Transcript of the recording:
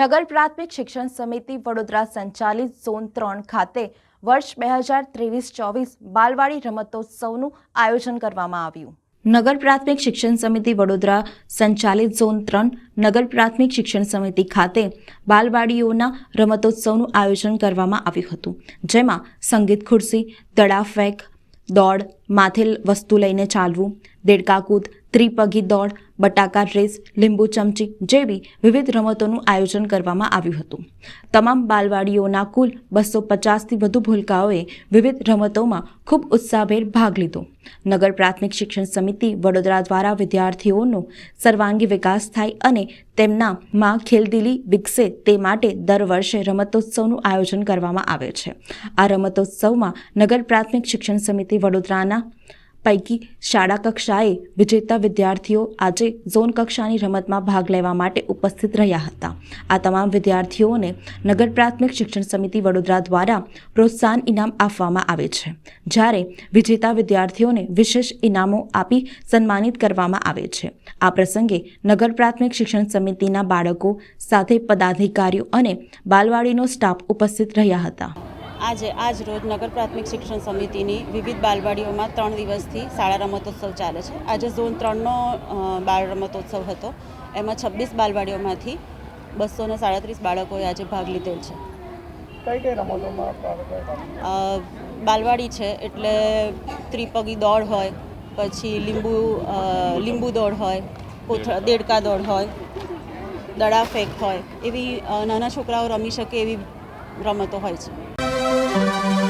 નગર પ્રાથમિક શિક્ષણ સમિતિ વડોદરા સંચાલિત ઝોન ત્રણ ખાતે વર્ષ બે હજાર ત્રેવીસ ચોવીસ બાલવાડી રમતોત્સવનું આયોજન કરવામાં આવ્યું. નગર પ્રાથમિક શિક્ષણ સમિતિ વડોદરા સંચાલિત ઝોન ત્રણ નગર પ્રાથમિક શિક્ષણ સમિતિ ખાતે બાલવાડીઓના રમતોત્સવનું આયોજન કરવામાં આવ્યું હતું. જેમાં સંગીત ખુરશી દડા ફેંક, દોડ માથે વસ્તુ લઈને ચાલવું, દેડકાકૂદ ત્રિપગી દોડ, બટાકા રેસ, લીંબુ ચમચી જેવી વિવિધ રમતોનું આયોજન કરવામાં આવ્યું હતું. તમામ બાલવાડીઓના કુલ બસો પચાસથી વધુ ભૂલકાઓએ વિવિધ રમતોમાં ખૂબ ઉત્સાહભેર ભાગ લીધો. નગર પ્રાથમિક શિક્ષણ સમિતિ વડોદરા દ્વારા વિદ્યાર્થીઓનો સર્વાંગી વિકાસ થાય અને તેમનામાં ખેલદિલી વિકસે તે માટે દર વર્ષે રમતોત્સવનું આયોજન કરવામાં આવે છે. આ રમતોત્સવમાં નગર પ્રાથમિક શિક્ષણ સમિતિ વડોદરાના પૈકી શાળા કક્ષાએ વિજેતા વિદ્યાર્થીઓ આજે ઝોન કક્ષાની રમતમાં ભાગ લેવા માટે ઉપસ્થિત રહ્યા હતા. આ તમામ વિદ્યાર્થીઓને નગર પ્રાથમિક શિક્ષણ સમિતિ વડોદરા દ્વારા પ્રોત્સાહન ઇનામ આપવામાં આવે છે. જ્યારે વિજેતા વિદ્યાર્થીઓને વિશેષ ઇનામો આપી સન્માનિત કરવામાં આવે છે. આ પ્રસંગે નગર પ્રાથમિક શિક્ષણ સમિતિના બાળકો સાથે પદાધિકારીઓ અને બાલવાડીનો સ્ટાફ ઉપસ્થિત રહ્યા હતા. આજે આજ રોજ નગર પ્રાથમિક શિક્ષણ સમિતિની વિવિધ બાલવાડીઓમાં ત્રણ દિવસથી શાળા રમતોત્સવ ચાલે છે. આજે ઝોન ત્રણનો બાળ રમતોત્સવ હતો. એમાં છવ્વીસ બાલવાડીઓમાંથી બસો ને સાડત્રીસ બાળકોએ આજે ભાગ લીધેલ છે. કઈ કઈ રમતોમાં બાલવાડી છે એટલે ત્રિપગી દોડ હોય પછી લીંબુ લીંબુ દોડ હોય કોથળા દેડકા દોડ હોય દડા ફેંક હોય એવી નાના છોકરાઓ રમી શકે એવી રમતો હોય છે. Thank you.